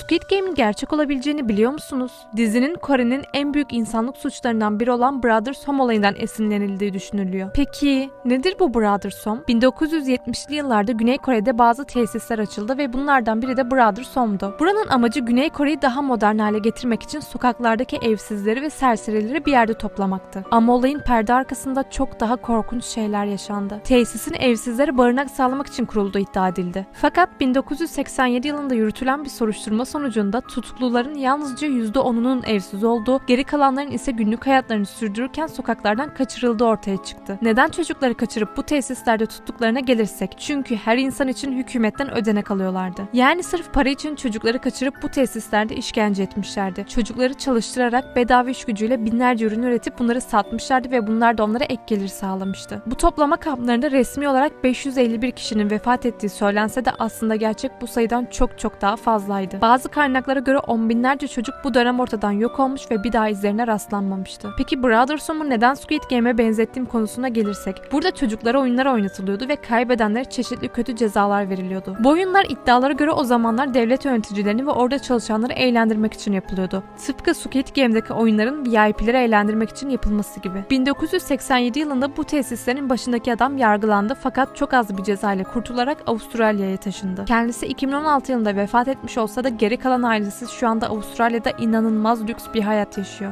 Squid Game'in gerçek olabileceğini biliyor musunuz? Dizinin Kore'nin en büyük insanlık suçlarından biri olan Brothers Home olayından esinlenildiği düşünülüyor. Peki nedir bu Brothers Home? 1970'li yıllarda Güney Kore'de bazı tesisler açıldı ve bunlardan biri de Brothers Home'du. Buranın amacı Güney Kore'yi daha modern hale getirmek için sokaklardaki evsizleri ve serserileri bir yerde toplamaktı. Ama olayın perde arkasında çok daha korkunç şeyler yaşandı. Tesisin evsizlere barınak sağlamak için kurulduğu iddia edildi. Fakat 1987 yılında yürütülen bir soruşturma sonucunda tutukluların yalnızca %10'unun evsiz olduğu, geri kalanların ise günlük hayatlarını sürdürürken sokaklardan kaçırıldığı ortaya çıktı. Neden çocukları kaçırıp bu tesislerde tuttuklarına gelirsek? Çünkü her insan için hükümetten ödenek alıyorlardı. Yani sırf para için çocukları kaçırıp bu tesislerde işkence etmişlerdi. Çocukları çalıştırarak bedava iş gücüyle binlerce ürün üretip bunları satmışlardı ve bunlar da onlara ek gelir sağlamıştı. Bu toplama kamplarında resmi olarak 551 kişinin vefat ettiği söylense de aslında gerçek bu sayıdan çok çok daha fazlaydı. Bazı kaynaklara göre on binlerce çocuk bu dönem ortadan yok olmuş ve bir daha izlerine rastlanmamıştı. Peki Brothers Home'u neden Squid Game'e benzettiğim konusuna gelirsek. Burada çocuklara oyunlar oynatılıyordu ve kaybedenlere çeşitli kötü cezalar veriliyordu. Bu oyunlar iddialara göre o zamanlar devlet yöneticilerini ve orada çalışanları eğlendirmek için yapılıyordu. Tıpkı Squid Game'deki oyunların VIP'leri eğlendirmek için yapılması gibi. 1987 yılında bu tesislerin başındaki adam yargılandı fakat çok az bir ceza ile kurtularak Avustralya'ya taşındı. Kendisi 2016 yılında vefat etmiş olsa da geri kalan ailesi şu anda Avustralya'da inanılmaz lüks bir hayat yaşıyor.